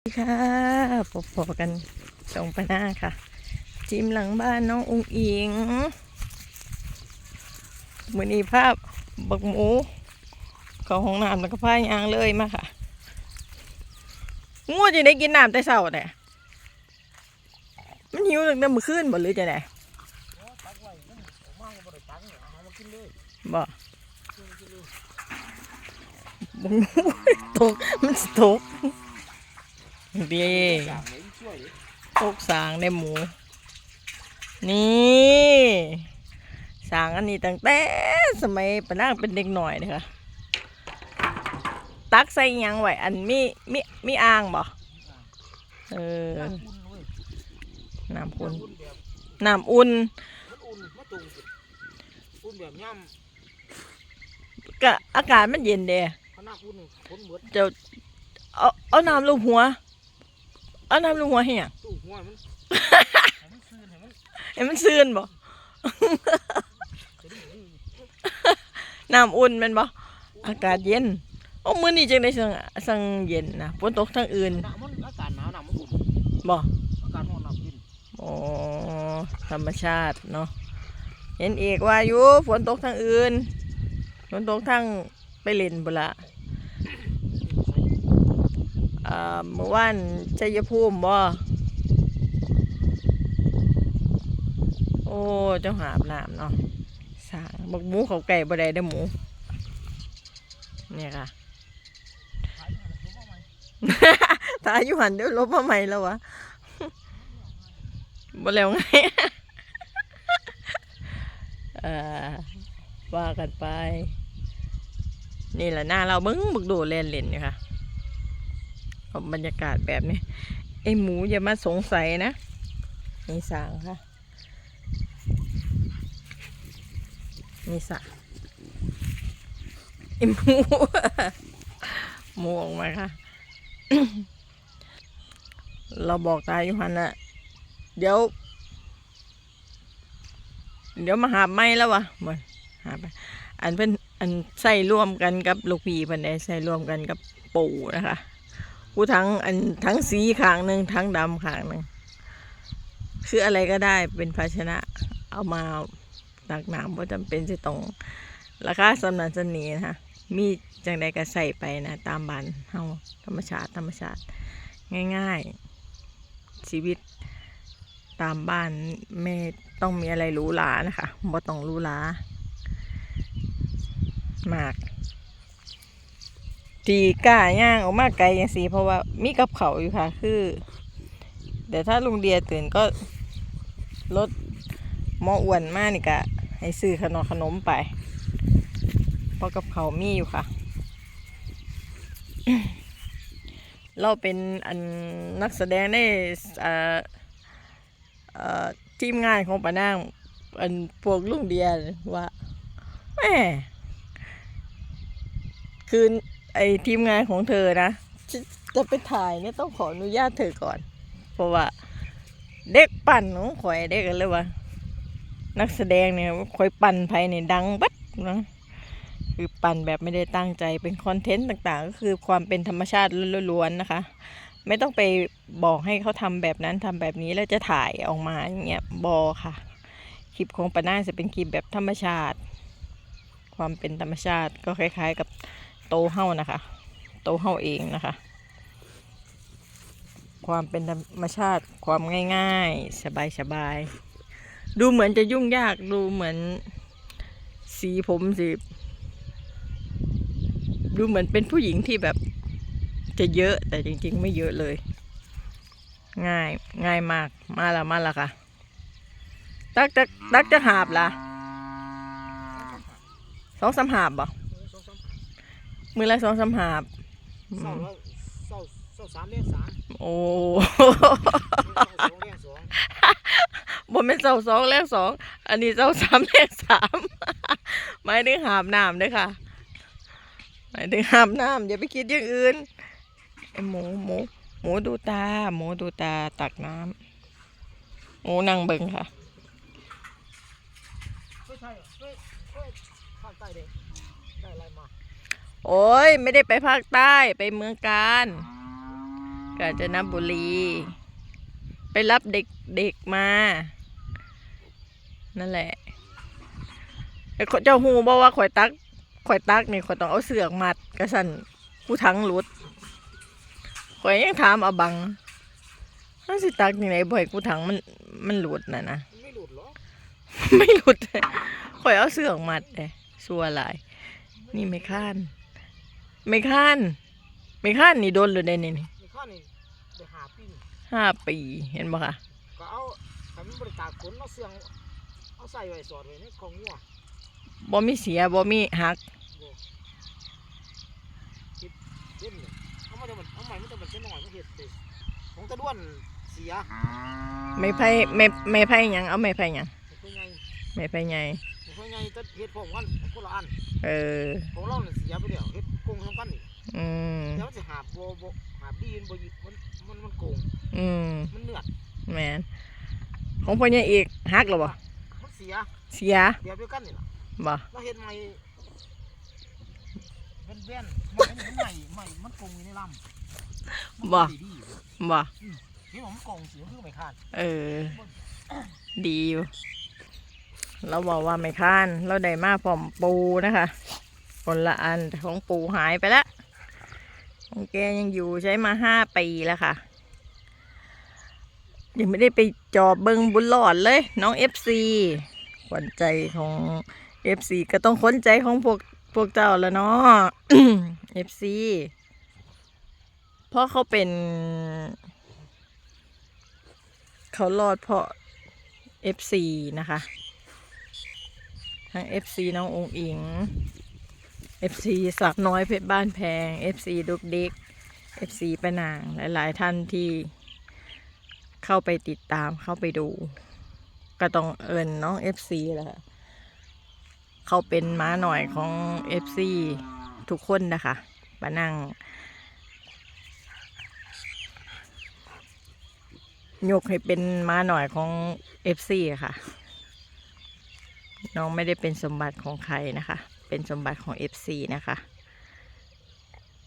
สวัสดีค่ะพบๆกันสองปหน้าค่ะ จิมหลังบ้านน้ององอิงมือนีภาพบักหมูเขาห้องน้ำแล้วก็ผ้ายางเลยมาค่ะงูจะได้กินน้ำแต่เช้าเนี่ยมันหิวตั้งแต่มื้อคืนบ่หรือจะไดบ่บักหมูตกมันตก ดีตกสางในหมู นี่สางอันนี้ตั้งแต่สมัยปะนางเป็นเด็กหน่อยเลยค่ะตักใส่หยังไว้อันมีมีมีอ่างบ่เออน้ำอุ่นน้ำอุ่นมันอุ่นมาตุงสิอุ่นแบบย่ก็อากาศมันเย็นเด้ำขนาดอุ่นคนเหมือนจะเอาเอาน้ำลูบหัว เอาน้ำลูบหัวให้หยังตู้หัวมันให้มันซื่นให้มันให้มันซื่นบ่จะได้เห็นน้ำอุ่นแมันบ่ อากาศเย็น โอ้มื้อนี้จังได้สั่งสั่งเย็นนะฝนตกทางอื่นหนามันอากาศหนาวหนามันอุ่นบ่ อากาศร้อนหนาวเย็นอ๋อธรรมชาติเนาะ เห็นเอกว่าอยู่ฝนตกทางอื่น ฝนตกทางไปเล่นบุนละอ่า เมื่อวานชัยภูมิบ่โอ้เจ้าหาบน้ำเนาะสร้างบักหมูเขาไก่บ่ได้ได้หมู เนี่ยค่ะตาอยู่หันเดี๋ยวลบมาใหม่แล้ววะบ่แล้วไงเออว่ากันไป นี่แหละหน้าเราเบิ้งบึกดดเล่นเล่นอยู่ค่ะ บรรยากาศแบบนี้ ไอหมูอย่ามาสงสัยนะนี่สางค่ะนี่สางไอหมูหมูออกมาค่ะ เราบอกตายอยู่หันนะเดี๋ยว เดี๋ยวมาหาไม่แล้ววะมันหาไปอันเป็นอันใส่ร่วมกันกับลูกพีเพันได้ใส่ร่วมกันกับปู่นะคะ กูทั้งอันทั้งสีขางหนึ่งทั้งดำขางหนึ่งคืออะไรก็ได้เป็นภาชนะเอามาตักน้ำเพราะจำเป็นจะต้องราคาสำนันสนีนะคะมีจังใดก็ใส่ไปนะ ตามบ้านเฮาธรรมชาติ ธรรมชาติ ง่าย ๆ ชีวิตตามบ้านไม่ต้องมีอะไรหรูหรานะคะบ่ต้องหรูหรามาก ทีกล้าย่างออกมาไกลย่างสีเพราะว่ามีกับเขาอยู่ค่ะ คือแต่ถ้าลุงเดียตื่นก็ลดหมออ้วนมากนี่กะให้ซื้อขนมขนมไปเพราะกับเขามีอยู่ค่ะ เราเป็นอันนักแสดงได้ทีมงานของป้านางอันพวกลุงเดียว่าแหมคือ ไอทีมงานของเธอนะจะจะไปถ่ายเนี่ยต้องขออนุญาตเธอก่อน เพราะว่า เด็กปั่นของข่อยเด็กกันเลยว่านักแสดงเนี่ยข่อยปั่นภายในดังบัดนะคือปั่นแบบไม่ได้ตั้งใจเป็นคอนเทนต์ต่างๆ ก็คือความเป็นธรรมชาติล้วนๆนะคะ ไม่ต้องไปบอกให้เขาทำแบบนั้นทำแบบนี้แล้วจะถ่ายออกมาอย่างเงี้ยบอค่ะ คลิปของปาน่าจะเป็นคลิปแบบธรรมชาติ ความเป็นธรรมชาติก็คล้าย ๆ กับ โตเฮ้านะคะ โตเฮ้าเองนะคะ ความเป็นธรรมชาติความง่ายๆ สบายๆ ดูเหมือนจะยุ่งยากดูเหมือนสีผมสีดูเหมือนเป็นผู้หญิงที่แบบจะเยอะแต่จริงๆ ไม่เยอะเลย ง่ายง่ายมากมาละมาละค่ะ ตักจะตักจะหาบละสองสามหาบบ่สอ มือละสองสามหาบอืเศร้ามแล้วเศร้าเศร้าสามเลี้ยงสามโอ้เศร้าสองเลี้ยงสองบ่เป็นเสาสองแลกสอง อันนี้เสาสามแลกสาม หมายถึงหาบน้ำเด้วยค่ะ หมายถึงหาบน้ำอย่าไปคิดอย่างอื่นไอหมูหมูหมูดูตา หมูดูตาตักน้ำหมูนั่งเบิ่งค่ะ ไม่ใช่ไม่ไม่ภาคใต้เด็กได้อะไรมา โอ้ย ไม่ได้ไปภาคใต้ไปเมืองการไปกาญจนบุรี ไปรับเด็กเด็กมา นั่นแหละไอ้เจ้าหูบอกว่าข่อยตักข่อยตักนี่ข่อยต้องเอาเสือกมัดกระสันผู้ทั้งหลุดข่อยยังถามอาบังนั่นสิตักยังไงบ่อยกูทั้งมันมันหลุดน่ะนะมันไม่หลุดหรอกไม่หลุดเลยข่อยเอาเสือกมัดเลยสัวหลาย นี่ไม่ค้าน ไม่ค้านไม่ค้านนี่โดนเลยเนี่ยนี่นี่ข้านี่ไปหาปิ้งห้าปีเห็นบ่คะก็เอาทำมันบริตากขนเอาเสียงเอาใส่ไว้สอดไว้ในของงัวบ่มีเสียบ่มีหักเล่นเลยเอามาจะมันเอาใหม่มันจะมันเส้นหน่อยมันเห็ดสิของตะด้วนเสียไม่ไพ่ไม่ไม่ไพ่หยังเอาไม่ไพ่หยังมันเป็นไง ไม่ไพ่ใหญ่ มันเป็นไงจะเห็ดพร้อมกันคนละอันเออของเราเนี่ยเสียไปเดียวเห็ดโกงทั้งกันนี่อืมแล้วมันจะหาบโบโบหาบดีนโบหยิบมันมันมันโกงอืมมันเนือดแมนของพ่อใหญ่อีกหักหรอบ่มันเสียเสียเดียวเดียวกันนี่แหละบ่เราเห็ดใหม่เป็นเบี้ยนใหม่ใหม่ใหม่มันโกงอยู่ในลำมันบ่ดีดีอยู่บ่นี่ผมโกงเสียคือไม่คาดเออดีอยู่ เราบอกว่าไม่ค้าน เราได้มาพร้อมปูนะคะคนละอันของปูหายไปแล้วของแกยังอยู่ใช้มาห้าปีแล้วค่ะ ยังไม่ได้ไปจอบเบิงบุญหลอดเลย น้องเอฟซีขวัญใจของเอฟซีก็ต้องค้นใจของพวกพวกเจ้าแล้วเนาะเอฟซีเพราะเขาเป็น เขารอดเพราะ FC นะคะ ทั้ง FC น้ององอิง FC สักน้อยเพชรบ้านแพง FC ดุกดิก FC ปะนางหลาย ๆ ท่านที่เข้าไปติดตามเข้าไปดู ก็ต้องเอิญน้อง FC แหละค่ะเขาเป็นม้าหน่อยของ FC ทุกคนนะคะปะนางยกให้เป็นม้าหน่อยของเอฟซีค่ะ น้องไม่ได้เป็นสมบัติของใครนะคะ เป็นสมบัติของเอฟซีนะคะ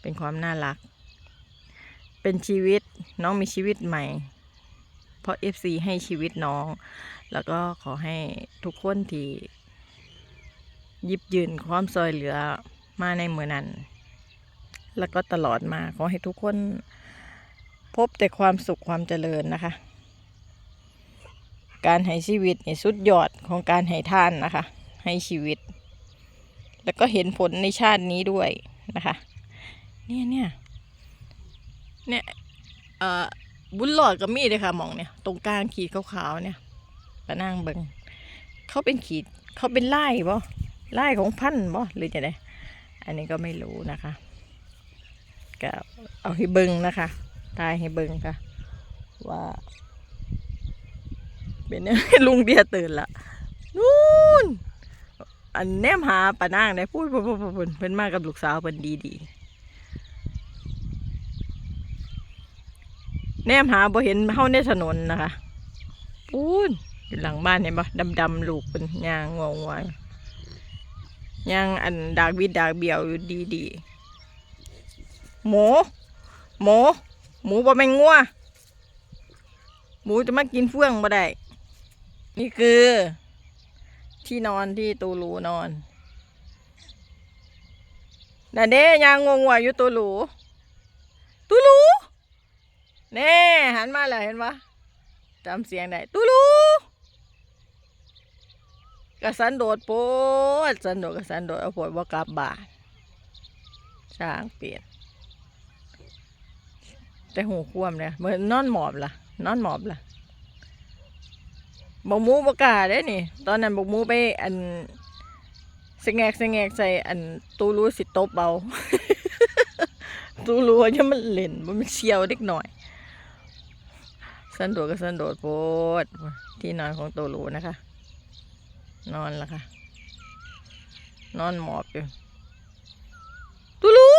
เป็นความน่ารัก เป็นชีวิตน้องมีชีวิตใหม่ เพราะเอฟซีให้ชีวิตน้อง แล้วก็ขอให้ทุกคนที่ยิบยืนความซอยเหลือมาในมือนั้น แล้วก็ตลอดมาขอให้ทุกคนพบแต่ความสุขความเจริญนะคะ การให้ชีวิตเนี่ยสุดยอดของการให้ท่านนะคะ ให้ชีวิต แล้วก็เห็นผลในชาตินี้ด้วยนะคะ เนี่ยเนี่ยเนี่ยเอ่อบุญหลอดก็มีเลยค่ะมองเนี่ย ตรงกลางขีดขาวๆเนี่ยปะนั่งเบิงเขาเป็นขีดเขาเป็นไล่บ่ไล่ของพันบ่หรือจะไดอันนี้ก็ไม่รู้นะคะก็เอาให้เบิงนะคะ ตายให้เบิงค่ะ ว่า เป็นยังลุงเดียตื่นละนู่นอันแนมหาปะนางได้พูดพูดพูดพูดเพิ่นมากับลูกสาวเพิ่นดีดีๆแนมหาบ่เห็นเฮาในถนนนะคะปูนอยู่หลังบ้านเห็นปะดำๆลูกเป็นยางงวงวายยางอันดากวิดดากเบียวอยู่ดีดีๆหมูหมูหมูบ่แม่นงัวหมูจะมากินเฟื่องบ่ได้ นี่คือ ที่นอนที่ตูรูนอนน่ะเด้ยางงงวอยู่ตูรูตูรูแน่หันมาแล้วเห็นปะจำเสียงได้ตูรูกระสันโดดโปดสันโดดกระสันโดดเอาผลว่ากลับบ้านช้างเปลี่ยน แต่หูควมเนี่ยเหมือนนอนหมอบล่ะ นอนหมอบล่ะ บกมูบกาได้นี่ ตอนนั้นบกมูไปอันสงแงกสงแงกใส่อันตูรู้สิตบเบาตูรู้ว่าจะมันเล่นมันเชียวเด็กหน่อย สันโดษก็สันโดษโพดที่นอนของตูรู้นะคะ นอนละค่ะ นอนหมอบอยู่ตูรู้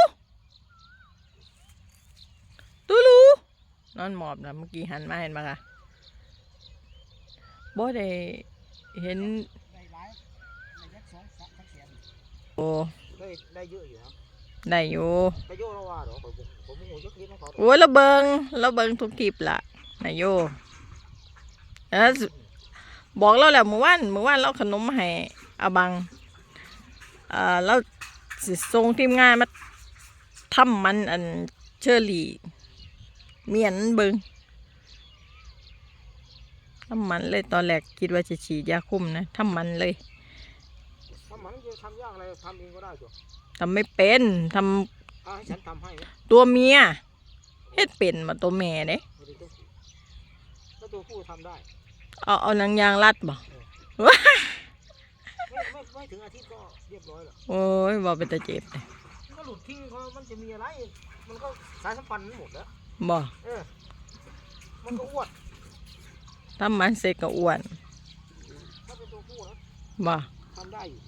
ตูลูนอนหมอบนะเมื่อกี้หันมาเห็นไหมคะ บ่ได้เห็นได้หลายได้ยักสองสักสักเสียนโอ้ได้ได้เยอะอยู่นะได้อยู่ไปโยเราว่าเดี๋ยวผมผมผมจะคิดให้เขาโอ้ยเราเบิงเราเบิงทุกคลิปละนายโยแล้วบอกเราแหละเมื่อวานเมื่อวานเราเอาขนมมาให้อาบังเอ่อเราสิส่งทีมงานมาทำมันอันเชอรี่เมียนเบิง ทำมันเลยตอนแรกคิดว่าจะฉีดยาคุมนะทำมันเลยทำมันจะทำยากอะไรทำเองก็ได้จ้ะทำไม่เป็นทอ่าให้ฉันทำให้นะำตัวเมียเฮ็ดเป็นมาตัวแม่เด้ไม่ได้ตัวผู้ถ้าตัวผู้ทำได้เอาเอาหนังยางรัดบ่ไม่ไม่ไม่ถึงอาทิตย์ก็เรียบร้อยแล้วโอ้ยบ่เป็นตาเจ็บเลยมันก็หลุดทิ้งเขามันจะมีอะไร มันก็สายสัมพันธ์มันหมดแล้วบ่เออมันก็อ้วน ทำมันเสร็จก็อ้วนถ้าเป็นตัวผู้นะบ่ทำได้อยู่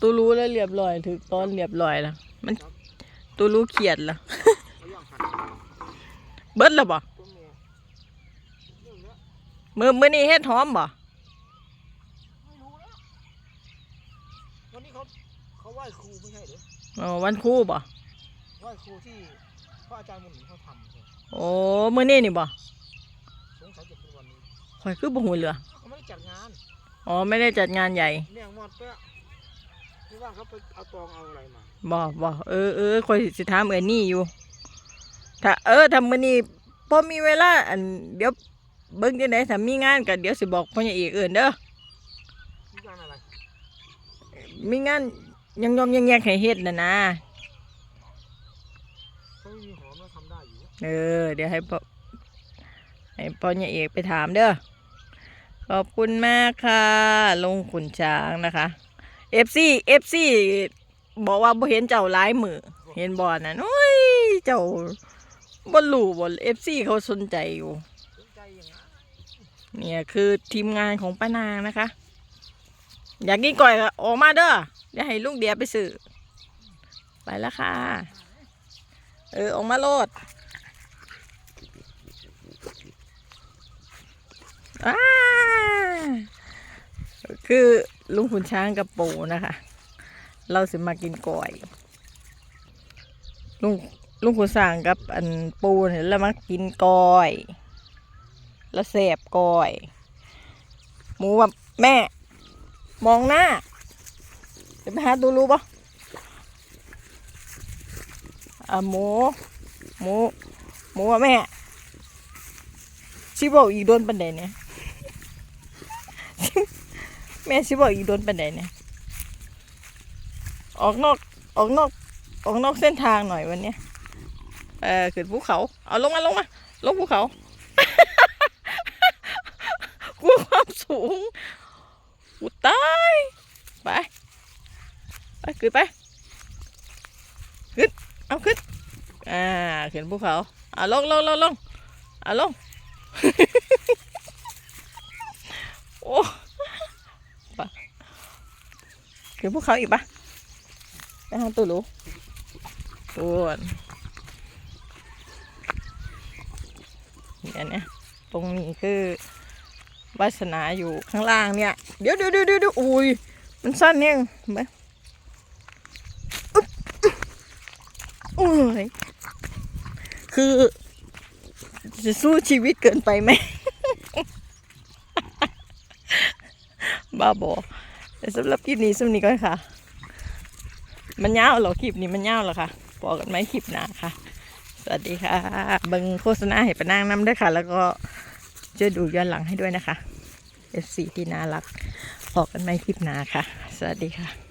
ตูรู้แล้วเรียบร้อยถึงตอนเรียบร้อยแล้วมันตูรู้เขียดแล้วเขาย่างหันเบิดแล้วบ่ตัวเมียเรื่องเนี้ยมือมื้อนี้เฮ็ดหอมบ่ไม่รู้แล้ววันนี้เขาเขาไหว้ครูไม่ใช่เหรออ๋อวันครูบ่ไหว้ครูที่พระอาจารย์มุนเขาทำใช่โอ้มื้อนี้นี่บ่ สงสัยจะเป็นวันนี้ ข่อยคือบ่ฮู้เรือเขาไม่ได้จัดงานอ๋อไม่ได้จัดงานใหญ่เนี่ยหมดเป๊ะที่ว่าเขาไปเอาตองเอาอะไรมาบ่บ่เออเออข่อยสิถามเอ้นี่อยู่ ถ้าเออถ้ามื้อนี้พอมีเวลาอันเดี๋ยวเบิ่งจังได๋ถ้ามีงานก็เดี๋ยวสิบอกพ่อใหญ่เอกเอิ้นเด้อที่งานอะไรมีงานยังยอมยังแยกให้เฮ็ดน่ะนะเขาไม่มีหอมแล้วทำได้อยู่ เออ เดี๋ยวให้พ่อให้พ่อใหญ่เอกไปถามเด้อ ขอบคุณมากค่ะลงขุนช้างนะคะเอฟซีเอฟซีบอกว่าบ่เห็นเจ้าหลายมือ เห็นบ่อน่ะโอ้ยเจ้าบ่รู้บ่เอฟซีเขาสนใจอยู่ เนี่ยคือทีมงานของป้านางนะคะ อยากกินก่อยออกมาเด้อเดี๋ยวให้ลุงเดียไปซื้อไปแล้วค่ะ เออ ออกมาโลดอ้า คือลุงขุนช้างกับปูนะคะ เราสิมากินก่อย ลุงลุงขุนสร้างกับอันปูเนี่ยเรามากินก่อย แล้วเสบก่อย หมูแบบแม่ มองหน้าเดี๋ยวไปหาดูรู้ปะอะหมู หมู หมูว่าแม่ชิบอกอีกโดนปันใดเนี่ย แม่ชิบอกอีโดนปันใดเนี่ย ออกนอกออกนอกออกนอกเส้นทางหน่อยวันเนี้ยเออขึ้นภูเขา เอาลงมาลงมาลงภูเขากลัวความสูงกูตายไปไปขึ้นไปขึ้นเอาขึ้นอ่าขึ้นภูเขาเอาลงลงลงลงเอาลงโอ้ไป ขึ้นภูเขาอีกปะไปหางตัวรู้ปวดเนี่ยเนี่ยตรงนี้คือวาสนาอยู่ข้างล่างเนี่ย เดี๋ยวเดี๋ยวเดี๋ยวเดี๋ยวอุ้ยมันสั้นเนี่ยไหมอึ๊บโอ้ยคือจะสู้ชีวิตเกินไปไหม บ้าบอ แต่สำหรับคลิปนี้สำนี้ก่อนค่ะ มันยาวเหรอคลิปนี้มันยาวเหรอคะบอกกันไหมคลิปหน้าค่ะ สวัสดีค่ะเบังโฆษณาให้ปะนางน้ำด้วยค่ะ แล้วก็ช่วยดูย้อนหลังให้ด้วยนะคะ F4 ที่น่ารักพอกันไหมคลิปหน้าค่ะ สวัสดีค่ะ